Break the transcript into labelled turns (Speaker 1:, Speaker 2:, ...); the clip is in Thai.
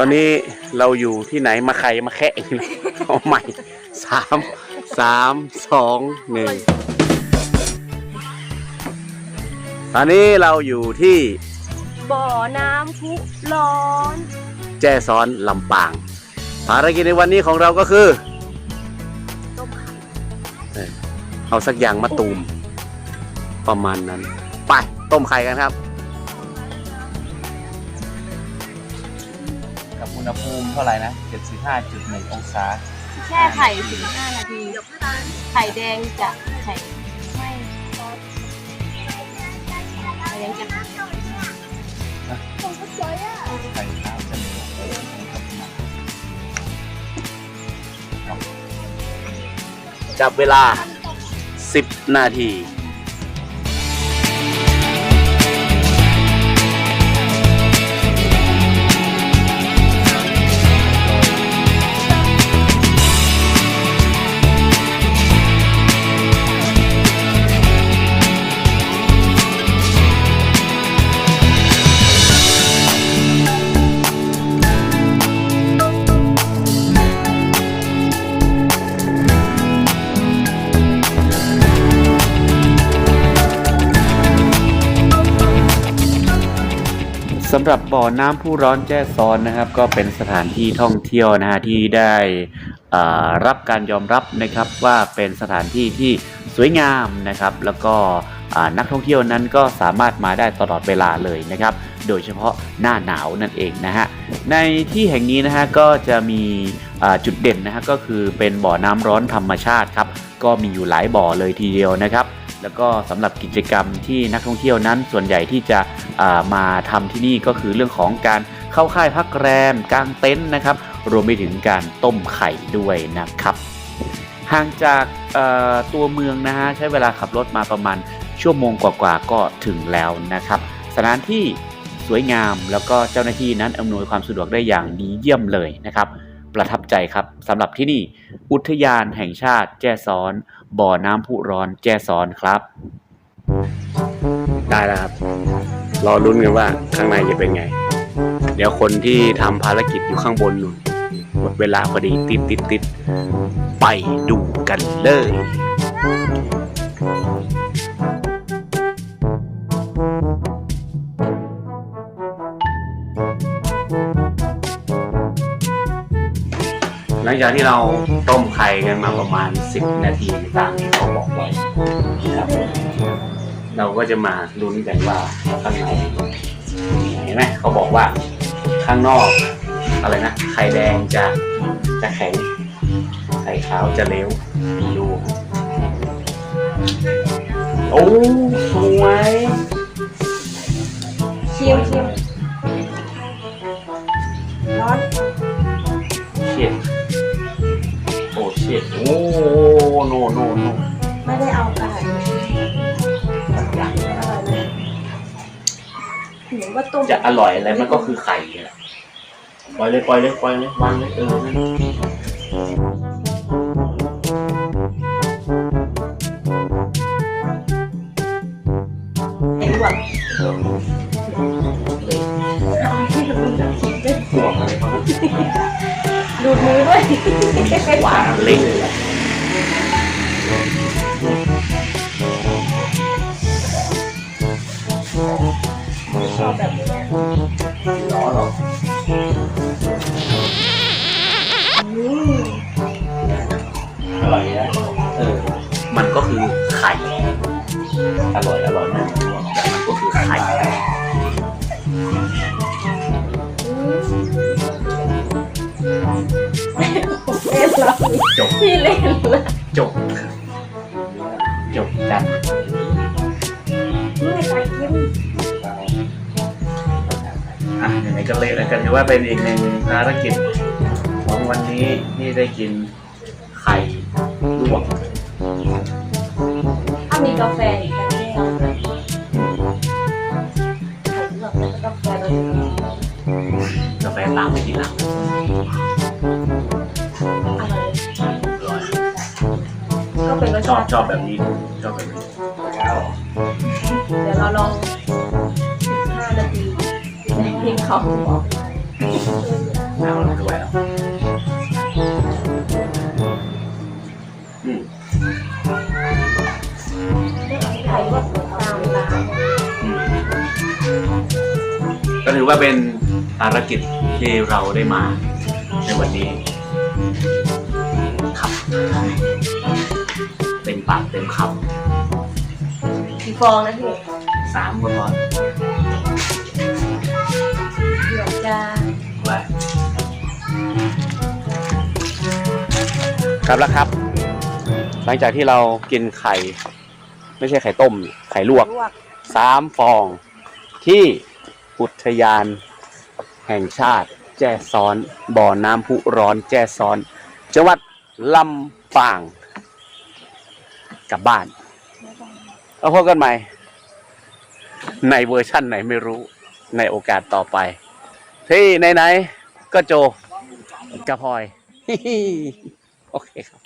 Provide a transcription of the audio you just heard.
Speaker 1: ตอนนี้เราอยู่ที่ไหนมาใครมาแคะอีกแล้วเอาใหม่สามสามสองหนึ่งตอนนี้เราอยู่ที่
Speaker 2: บ่อน้ำพุร้อน
Speaker 1: แจ้ซ้อนลำปาง ภารกิจในวันนี้ของเราก็คือ
Speaker 2: ต้มไข่
Speaker 1: เอาสักอย่างมาตูม ประมาณนั้น ไป ต้มไข่กันครับ อุณหภูมิเท่าไหร่นะ75.1องศา
Speaker 2: แช่ไข่ถึง5นาที ไข่แดงจะไข่ไม่ไข่แดงจะ
Speaker 1: ไข่ขาวจะเหนียวจับเวลา 10 นาที สำหรับบ่อน้ำผู้ร้อนแจ้ซ้อนนะครับ ก็เป็นสถานที่ท่องเที่ยวนะฮะที่ได้อ่ารับการยอมรับนะครับว่าเป็นสถานที่ที่สวยงามนะครับ แล้วก็นักท่องเที่ยวนั้นก็สามารถมาได้ตลอดเวลาเลยนะครับ โดยเฉพาะหน้าหนาวนั่นเองนะฮะในที่แห่งนี้นะฮะก็จะมีจุดเด่นนะฮะก็คือเป็นบ่อน้ำร้อนธรรมชาติครับก็มีอยู่หลายบ่อเลยทีเดียวนะครับ แล้วก็สำหรับกิจกรรมที่นักท่องเที่ยวนั้น ส่วนใหญ่ที่จะามาทำที่นี่ก็คือเรื่องของการเข้าค่ายพักแรมกางเต็นท์นะครับ รวมไปถึงการต้มไข่ด้วยนะครับ ห่างจากตัวเมืองนะฮะใช้เวลาขับรถมาประมาณชั่วโมงกว่าๆก็ถึงแล้วนะครับ สถานที่สวยงามแล้วก็เจ้าหน้าที่นั้นอำนวยความสะดวกได้อย่างดีเยี่ยมเลยนะครับ ประทับใจครับสำหรับที่นี่ อุทยานแห่งชาติแจ้ซ้อน บ่อน้ำพุร้อนแจ้ซ้อนครับ ได้แล้วครับ รอลุ้นกันว่าข้างในจะเป็นไง เดี๋ยวคนที่ทำภารกิจอยู่ข้างบนนู่นหมดเวลาพอดีติดติดติดไปดูกันเลย ลังจากที่เราต้มไข่กันมาประมาณ 10 นาทีตามที่เขาบอกไว้นะครับเราก็จะมาลุ้นกันว่าข้างในเห็นไหมเขาบอกว่าข้างนอกอะไรนะไข่แดงจะจะแข็งไข่ขาวจะเลี้ยวดูโอ้สวย
Speaker 2: ชิมชิมร้อน
Speaker 1: โอ้โนโนโน
Speaker 2: ไม่ได้เอาไข่
Speaker 1: สักอย่าง
Speaker 2: อร่อยเลยหนูว่าต้ม
Speaker 1: จะอร่อยอะไรมันก็คือไข่นี่แหละปล่อยเลยปล่อยเลยปล่อยเลยวางเลยเออนั่น
Speaker 2: ไอ้หวก
Speaker 1: หัวอะไรมา
Speaker 2: ดูดมือด้วย
Speaker 1: หวานเล่งเลย
Speaker 2: ชอบแบบนี้
Speaker 1: ร้อนหรอ
Speaker 2: อืม
Speaker 1: อร่อยนะเออ มันก็คือไข่ อร่อย อร่อยนะแแล้
Speaker 2: ว
Speaker 1: จบ
Speaker 2: พี่เล่นล้ว
Speaker 1: จบ จบกัน
Speaker 2: ไม่ใส่กิน
Speaker 1: อะยังไงก็เละแล้วกันถือว่าเป็นอีกหนึ่งภารกิจของวันนี้ที่ได้กินไข่ลวก
Speaker 2: ถ้ามีกาแฟอีกจะไม่เอาเลยไข่ลวกแล้วก็กาแฟเราจะกิน
Speaker 1: กาแฟตามไปทีหลัง ชอบ
Speaker 2: ช
Speaker 1: อบแบบนี้ ชอบแบบนี้
Speaker 2: เดี๋ยวเราลอง15นาทีให้เขาบอก
Speaker 1: เอาเราด้วยแล้วอืม
Speaker 2: ไข่ก็ตามร้าน
Speaker 1: ก็ถือว่าเป็นภารกิจที่เราได้มาในวันนี้ครับ ปากเต็มค
Speaker 2: กี่ฟองนะพี่ำ
Speaker 1: สามคนพอ
Speaker 2: เดี๋ยวจะ
Speaker 1: ไว้ครับแล้วครับ หลังจากที่เรากินไข่ ไม่ใช่ไข่ต้มไข่ลวก
Speaker 2: ลวก
Speaker 1: สามฟอง ที่อุทยาน แห่งชาติ แจ้ซ้อน บ่อน้ำพุร้อน แจ้ซ้อน จังหวัดลำปาง กลับบ้าน แล้วพบกันใหม่ ในเวอร์ชั่นไหนไม่รู้ในโอกาสต่อไป ที่ไหนๆก็โจกระพลอย โอเคครับ